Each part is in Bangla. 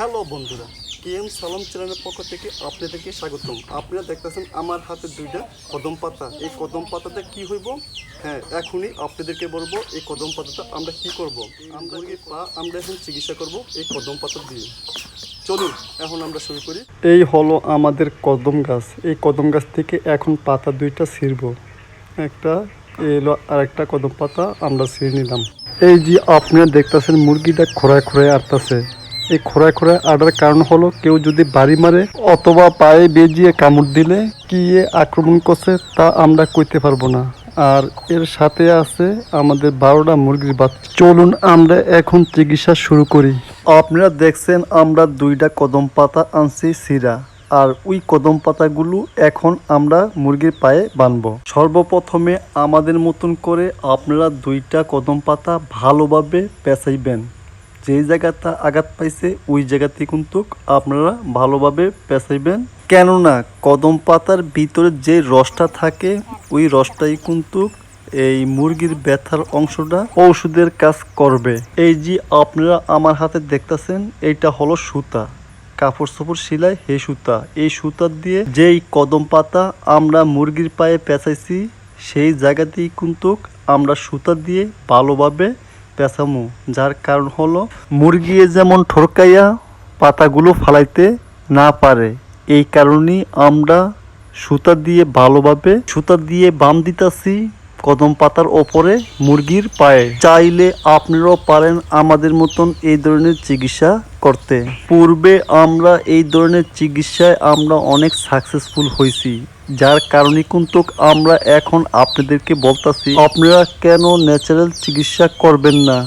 হ্যালো বন্ধুরা কে এম সালাম চ্যানেলের পক্ষ থেকে আপনাদেরকে স্বাগতম। আপনারা দেখতেছেন আমার হাতে দুইটা কদম পাতা। এই কদম পাতাতে কি হইব? হ্যাঁ এখনই আপনাদেরকে বলব, এই কদম পাতাটা আমরা কি করব? আমরা পা, আমরা এখন চিকিৎসা করব এই কদম পাতা দিয়ে। চলুন, এখন আমরা শুরু করি। এই হলো আমাদের কদম গাছ। এই কদম গাছ থেকে এখন পাতা দুইটা ছিঁড়ব। একটা এলো আর একটা কদম পাতা, আমরা ছিঁড়ে নিলাম। এই যে আপনারা দেখতেছেন মুরগিটা খোড়ায় খোড়ায় আটতাছে। এই খোড়ায় খোড়ায় আড়ার কারণ হলো কেউ যদি বাড়ি মারে অথবা পায়ে বেজিয়ে কামড় দিলে কি আক্রমণ করছে তা আমরা কইতে পারব না। আর এর সাথে আছে আমাদের বারোটা মুরগির বাচ্চা। চলুন আমরা এখন চিকিৎসা শুরু করি। আপনারা দেখছেন আমরা দুইটা কদম পাতা আনছি সিরা আর ওই কদম পাতাগুলো এখন আমরা মুরগির পায়ে বানবো। সর্বপ্রথমে আমাদের মতন করে আপনারা দুইটা কদম পাতা ভালোভাবে পেঁচাইবেন। যেই জায়গাটা আঘাত পাইছে, ওই জায়গাতে কিন্তু আপনারা ভালোভাবে পেঁচাইবেন। কেননা, কদম পাতার ভিতরে যে রসটা থাকে, ওই রসটাই কিন্তু এই মুরগির ব্যথার অংশটা ঔষধের কাজ করবে। এই যে আপনারা আমার হাতে দেখতেছেন, এইটা হলো সুতা। কাপড় চোপড় সিলাই, হে সুতা। এই সুতা দিয়ে যেই কদম পাতা আমরা মুরগির পায়ে পেঁচাইছি, সেই জায়গাতেই কিন্তু আমরা সুতা দিয়ে ভালোভাবে পেঁচামু যার কারণ হলো মুরগি যেমন ঠরকাইয়া পাতাগুলো ফালাইতে না পারে, এই কারণেই আমরা সুতা দিয়ে ভালোভাবে সুতা দিয়ে বাম দিতাছি কদম পাতার ওপরে মুরগির পায়ে। চাইলে আপনারাও পারেন আমাদের মতন এই ধরনের চিকিৎসা করতে। পূর্বে আমরা এই ধরনের চিকিৎসায় আমরা অনেক সাকসেসফুল হয়েছি যার কারণে কিন্তু আমরা এখন আপনাদেরকে বলতাছি, আপনারা কেন ন্যাচারাল চিকিৎসা করবেন না?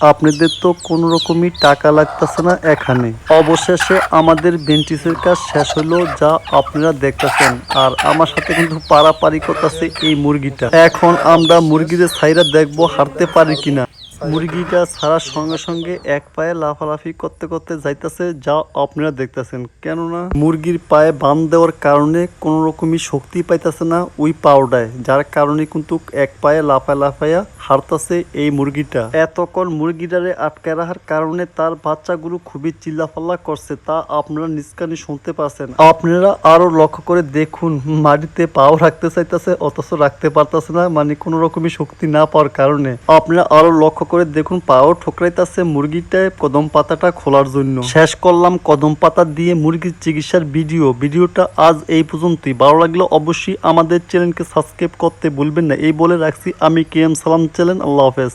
আপনাদের তো কোনো রকমই টাকা লাগতেছে না এখানে। অবশেষে আমাদের বেন্টিসের কাজ শেষ হলো, যা আপনারা দেখতেছেন। আর আমার সাথে কিন্তু পারাপারি করতেছে এই মুরগিটা। এখন আমরা মুরগিদের সাইরা দেখব হারতে পারি কিনা। মুরগিটা ছাড়ার সঙ্গে সঙ্গে এক পায়ে লাফালাফি করতে করতে যাইতেছে, যা আপনারা দেখতেছেন। কেননা, মুরগির পায়ে বান দেওয়ার কারণে কোনো রকমই শক্তি পাইতেছে না ওই পাউডায়, যার কারণে কিন্তু এক পায়ে লাফায় লাফাইয়া হারতাছে এই মুরগিটা। এতক্ষণ মুরগিটারে আটকে রাখার কারণে তার বাচ্চাগুলো খুবই চিল্লাফাল্লা করছে, তা আপনারা নিষ্কানি শুনতে পাচ্ছেন আপনারা আরও লক্ষ্য করে দেখুন, মাটিতে পাও রাখতে চাইতেছে, অথচ রাখতে পারতেছে না মানে কোনো রকমই শক্তি না পাওয়ার কারণে। আপনারা আরও লক্ষ্য করে দেখুন, পাও ঠোকরাইতেছে মুরগিটায় কদম পাতাটা খোলার জন্য। শেষ করলাম কদম পাতা দিয়ে মুরগির চিকিৎসার ভিডিও। ভিডিওটা আজ এই পর্যন্তই। ভালো লাগলে অবশ্যই আমাদের চ্যানেলকে সাবস্ক্রাইব করতে ভুলবেন না। এই বলে রাখছি। আমি কে এম সালাম চ্যানেল। আল্লাহ হাফেজ।